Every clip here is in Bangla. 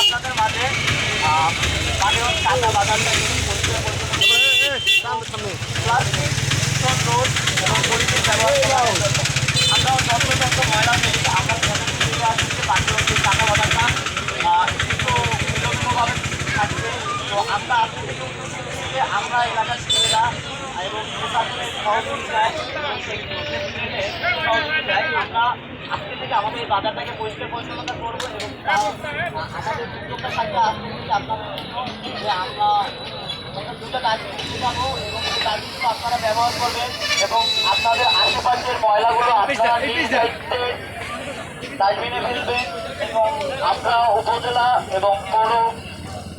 আপনাদের মাঝে মাঝে কাঁচা পরিচ্ছন্ন প্লাস্টিক রোদ এবং পরিবেশ ব্যবহার করার আমরা যত্রতত্র ময়লা ফেলি আমরা হচ্ছে কাঁচা আহ, একটু বিলম্বভাবে থাকছে তো আমরা আমরা এলাকার এবং প্রশাসনের সহযোগিতায় সহযোগিতায় আমরা আজকে থেকে আমাদের এই বাজারটাকে পরিষ্কার পরিচ্ছন্নতা করব এবং তার আমাদের উদ্যোগটা থাকবে আজকে থেকে আপনাদের জন্য যে আমরা দুটো ডাস্টবিন শেখাবো এবং সেই ডাস্টবিনগুলো আপনারা ব্যবহার করবেন এবং আপনাদের আশেপাশের ময়লাগুলো আপনারা ডাস্টবিনে ফেলবেন এবং আমরা উপজেলা এবং পৌর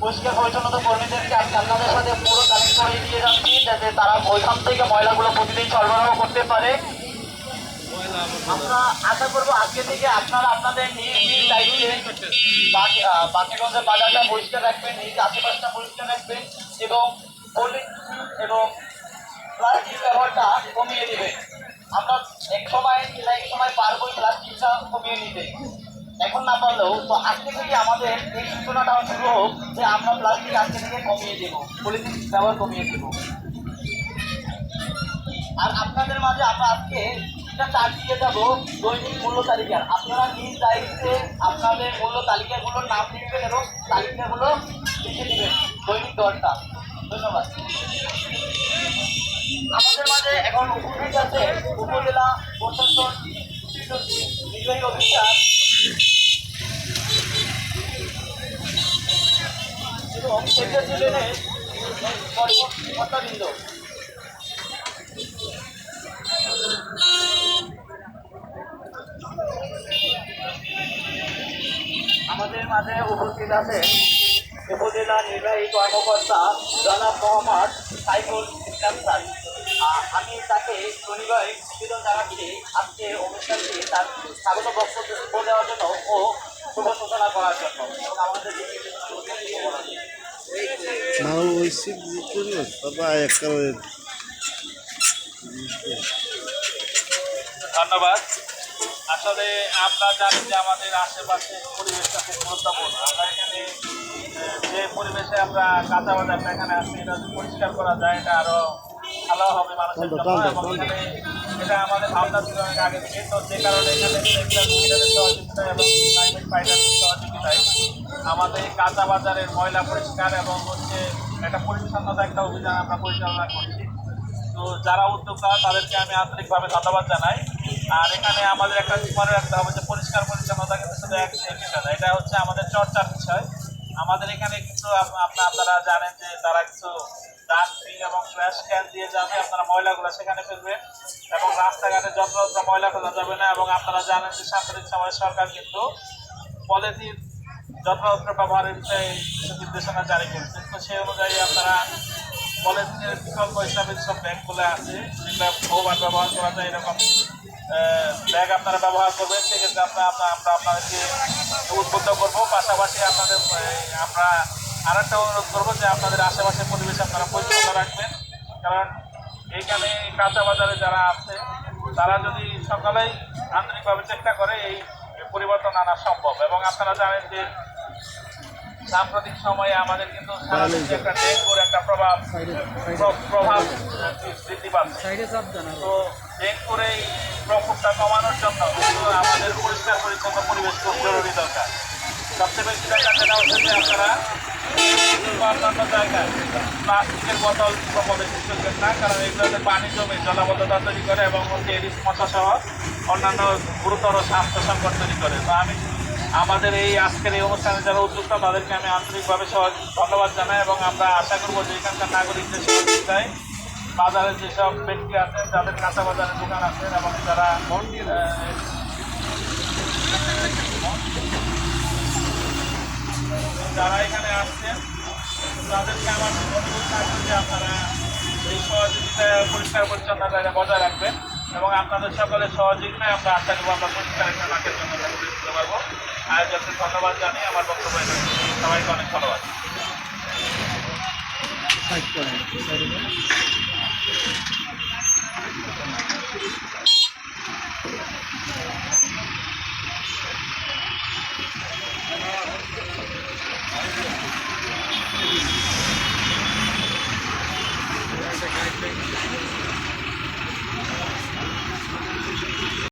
পরিষ্কার পরিচ্ছন্নতা কর্মীদেরকে আপনাদের সাথে পুরো কালেক্ট করে দিয়ে যাচ্ছি যাতে তারা ওইখান থেকে ময়লাগুলো প্রতিদিন সরবরাহ করতে পারে। আমরা আশা করব আজকে থেকে আপনারা আপনাদের নিজ নিজ দায়িত্বে বাকি- বাকিগঞ্জের বাজারটা পরিষ্কার রাখবেন, নিজ আশেপাশটা পরিষ্কার রাখবেন এবং এবং প্লাস্টিক ব্যবহারটা কমিয়ে দিবেন। আমরা এক সময় কিংবা এক সময় পারবোই প্লাস্টিকটা কমিয়ে নিতে। এখন না পারলেও, তো আজকে থেকে আমাদের এই সূচনাটা শুরু হোক যে আমরা প্লাস্টিক আজকে থেকে কমিয়ে দেবো, পলিথিন ব্যবহার কমিয়ে দেবো। আর আপনাদের মাঝে আমরা আজকে একটা চার্ট দিয়ে যাব দৈনিক মূল্য তালিকার। আপনারা নিজ দায়িত্বে আপনাদের মূল্য তালিকাগুলোর নাম লিখবেন এবং তালিকাগুলো লিখে দিবেন দৈনিক দরটা। ধন্যবাদ। আমাদের মাঝে এখন উপস্থিত আছে উপজেলা প্রশাসন নির্বাহী অফিসার। এবং সেক্রেটারিয়েটের কর্মকর্তাবৃন্দ মাঝে উপস্থিত আছেন উপজেলা নির্বাহী কর্মকর্তা জনাব মোহাম্মদ সাইফুল ইসলাম স্যার। আমি তাকে শনিবার নিবেদন জানাচ্ছি আজকে অনুষ্ঠানটি তার স্বাগত বক্তব্য দেওয়ার জন্য ও শুভ সূচনা করার জন্য। এবং আমাদের ধন্যবাদ। আসলে আমরা জানি যে আমাদের আশেপাশে পরিবেশটা খুব গুরুত্বপূর্ণ। আমরা এখানে যে পরিবেশে আমরা কাঁচা বাজারটা এখানে আসছি এটা যদি পরিষ্কার করা যায় এটা আরও ভালো হবে মানুষের জন্য। এবং এখানে এটা আমাদের ভাবনা ছিল অনেক আগে থেকে তো যে কারণে এখানে সহযোগিতায় এবং প্রাইভেট ফাইন্যান্সের সহযোগিতায় আমাদের কাঁচা বাজারের ময়লা পরিষ্কার এবং হচ্ছে একটা পরিচ্ছন্নতা একটা অভিযান আমরা পরিচালনা করছি। তো যারা উদ্যোক্তা তাদেরকে আমি আন্তরিকভাবে ধন্যবাদ জানাই। আর এখানে আমাদের একটা মনে রাখতে হবে যে পরিষ্কার পরিচ্ছন্নতা কিন্তু শুধু এক বিষয় না, এটা হচ্ছে আমাদের চর্চার বিষয়। আমাদের এখানে কিন্তু আপ- আপনা- আপনারা জানেন যে তারা কিছু ডাস্টবিন এবং ট্র্যাশ ক্যান দিয়ে যাবে, আপনারা ময়লাগুলো সেখানে ফেলবেন এবং রাস্তাঘাটে যত্রতত্র ময়লা ফেলা যাবে না এবং আপনারা জানেন যে সাম্প্রতিক সময়ে সরকার কিন্তু পলিথিন যত্রতত্র ব্যবহারের বিষয়ে কিছু নির্দেশনা জারি করেছে। তো সেই অনুযায়ী আপনারা পলিথিনের বিকল্প হিসাবে যেসব ব্যাগগুলো আছে, যেগুলো বহুবার ব্যবহার করা যায়, এরকম ব্যাগ আপনারা ব্যবহার করবেন, সেক্ষেত্রে আমরা আমরা আপনাদেরকে উদ্বুদ্ধ করব। পাশাপাশি আপনাদের আমরা আর একটা অনুরোধ করব যে আপনাদের আশেপাশের পরিবেশ আপনারা পরিচ্ছন্ন রাখবেন। কারণ এইখানে কাঁচা বাজারে যারা আছে, তারা যদি সকালেই আন্তরিকভাবে চেষ্টা করে এই পরিবর্তন আনা সম্ভব। এবং আপনারা জানেন যে সাম্প্রতিক সময়ে আমাদের কিন্তু একটা ডেঙ্গুর একটা প্রভাব প্রভাব বৃদ্ধি পাচ্ছে। তো ডেঙ্গুর এই প্রকোপটা কমানোর জন্য আমাদের পরিষ্কার পরিচ্ছন্ন পরিবেশ খুব জরুরি দরকার। সবচেয়ে বেশি দরকার যেটা হচ্ছে যে আপনারা অন্যান্য জায়গায় প্লাস্টিকের বোতল প্রবেশ করবেন না কারণ এগুলোতে পানি জমে জলাবদ্ধতা তৈরি করে এবং হচ্ছে এডিস মশা সহ অন্যান্য গুরুতর স্বাস্থ্য সংকট তৈরি করে। তো আমি আমাদের এই আজকের এই অনুষ্ঠানে যারা উদ্যোক্তা, তাদেরকে আমি আন্তরিকভাবে ধন্যবাদ জানাই এবং আমরা আশা করব যে এখানকার নাগরিকদের সহযোগিতায় বাজারে যেসব ব্যক্তি আছেন, যাদের কাঁচা বাজারের দোকান আছেন এবং যারা যারা এখানে আসছেন, তাদেরকে আমার অনুরোধ থাকবে যে আপনারা এই সহযোগিতা পরিষ্কার পরিচ্ছন্ন পরিচ্ছন্নতা বজায় রাখবেন এবং আপনাদের সকলের সহযোগিতায় আমরা আশা করব আমরা পরিষ্কার একটা মাঠের জন্য পারব। আয়োজককে ধন্যবাদ জানিয়ে আমার বক্তব্য সবাইকে অনেক ধন্যবাদ।